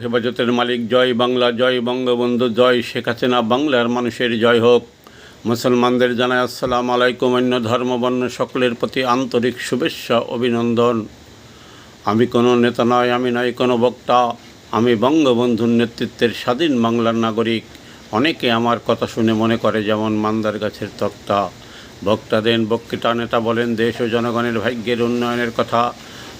হেফাজতের মালিক, জয় বাংলা, জয় বঙ্গবন্ধু, জয় শেখ হাসিনা, বাংলার মানুষের জয় হোক। মুসলমানদের জানাই আসসালাম আলাইকুম, অন্য ধর্মবর্ণ সকলের প্রতি আন্তরিক শুভেচ্ছা, অভিনন্দন। আমি কোনো নেতা নয় আমি নয় কোনো বক্তা। আমি বঙ্গবন্ধুর নেতৃত্বের স্বাধীন বাংলার নাগরিক। অনেকে আমার কথা শুনে মনে করে যেমন মান্দার গাছের তক্তা। বক্তা দেন, বক্তৃতা নেতা বলেন, দেশ ও জনগণের ভাগ্যের উন্নয়নের কথা।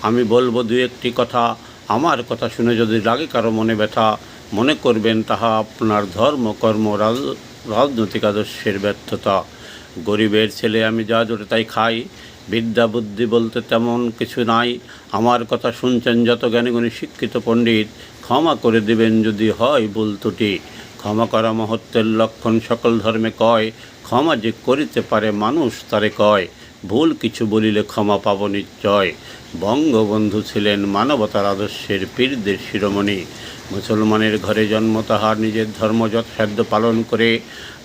আমি বলব দু একটি কথা। আমার কথা শুনে যদি লাগে কারও মনে ব্যথা মনে করবেন, তাহা আপনার ধর্ম, কর্ম, রাজ- রাজনৈতিক আদর্শের ব্যর্থতা। গরিবের ছেলে আমি যা জোটে তাই খাই। বিদ্যা, বুদ্ধি বলতে তেমন কিছু নাই। আমার কথা শুনছেন যত জ্ঞানীগুণী শিক্ষিত পণ্ডিত, ক্ষমা করে দিবেন যদি হয় ভুল ত্রুটি। ক্ষমা করা মহত্বের লক্ষণ সকল ধর্মে কয়, ক্ষমা যে করিতে পারে মানুষ তারে কয়। ভুল কিছু বলিলে ক্ষমা পাব নিশ্চয়। বঙ্গবন্ধু ছিলেন মানবতার আদর্শের পীরদের শিরোমণি। মুসলমানের ঘরে জন্ম, তাহার নিজের ধর্ম যথাসাধ্য পালন করে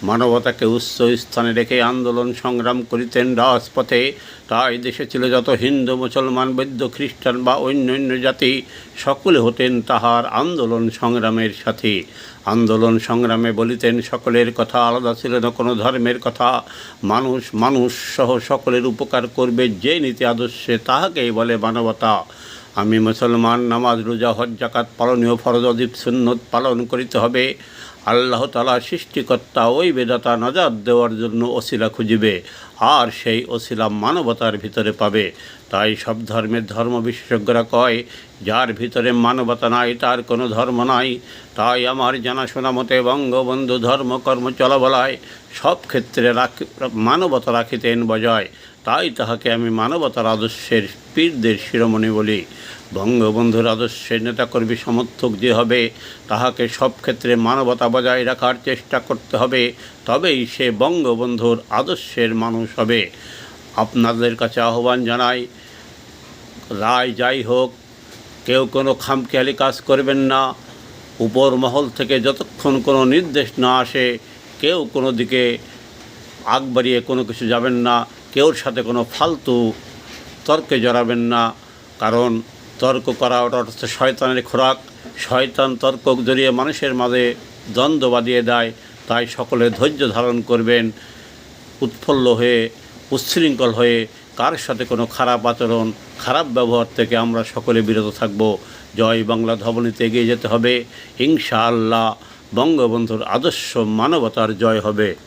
মানবতাকে উচ্চ স্থানে রেখে আন্দোলন সংগ্রাম করিতেন রাজপথে। তাই দেশে ছিল যত হিন্দু, মুসলমান বৈদ্য খ্রিস্টান বা অন্য অন্য জাতি, সকলে হতেন তাহার আন্দোলন সংগ্রামের সাথে। আন্দোলন সংগ্রামে বলিতেন, সকলের কথা আলাদা ছিল না, কোনো ধর্মের কথা। মানুষ মানুষ সহ সকলের উপকার করবে, যে নীতি আদর্শে তাহাকেই বলে মানবতা। আমি মুসলমান, নামাজ, রোজা, হজ জাকাত পালনীয় ফরজ অদীপ সুন্নত পালন করিতে হবে। আল্লাহ তালা সৃষ্টিকর্তা ওই বেদাতা নজর দেওয়ার জন্য অশিলা খুঁজিবে, আর সেই অশিলা মানবতার ভিতরে পাবে। তাই সব ধর্মের ধর্ম বিশেষজ্ঞরা কয়, যার ভিতরে মানবতা নাই, তার কোনো ধর্ম নাই। তাই আমার জানাশোনা মতে বঙ্গবন্ধু ধর্ম কর্ম চলাবলায় সব ক্ষেত্রে রাখি, মানবতা রাখিতেন বজায়। তাই তাহাকে আমি মানবতার আদর্শের পীরদের শিরোমণি বলি। বঙ্গবন্ধুর আদর্শের নেতাকর্মী সমর্থক যে হবে, তাহাকে সব ক্ষেত্রে মানবতা বজায় রাখার চেষ্টা করতে হবে। তবেই সে বঙ্গবন্ধুর আদর্শের মানুষ হবে। আপনাদের কাছে আহ্বান জানাই রায় যাই হোক, কেউ কোনো খামখেয়ালি কাজ করবেন না। উপর মহল থেকে যতক্ষণ কোনো নির্দেশ না আসে, কেউ কোনো দিকে আগ বাড়িয়ে কোনো কিছু যাবেন না। কেউর সাথে কোনো ফালতু তর্কে জড়াবেন না। কারণ তর্ক করা ওটা হচ্ছে শয়তানের খোরাক। শয়তান তর্ক জড়িয়ে মানুষের মাঝে দ্বন্দ্ব বাঁধিয়ে দেয়, তাই সকলে ধৈর্য ধারণ করবেন, উৎফুল্ল হয়ে, উচ্ছৃঙ্খল হয়ে কার সাথে কোনো খারাপ আচরণ, খারাপ ব্যবহার থেকে আমরা সকলে বিরত থাকব। জয় বাংলা ধবনীতে এগিয়ে যেতে হবে। ইনশাআল্লাহ বঙ্গবন্ধুর আদর্শ মানবতার জয় হবে।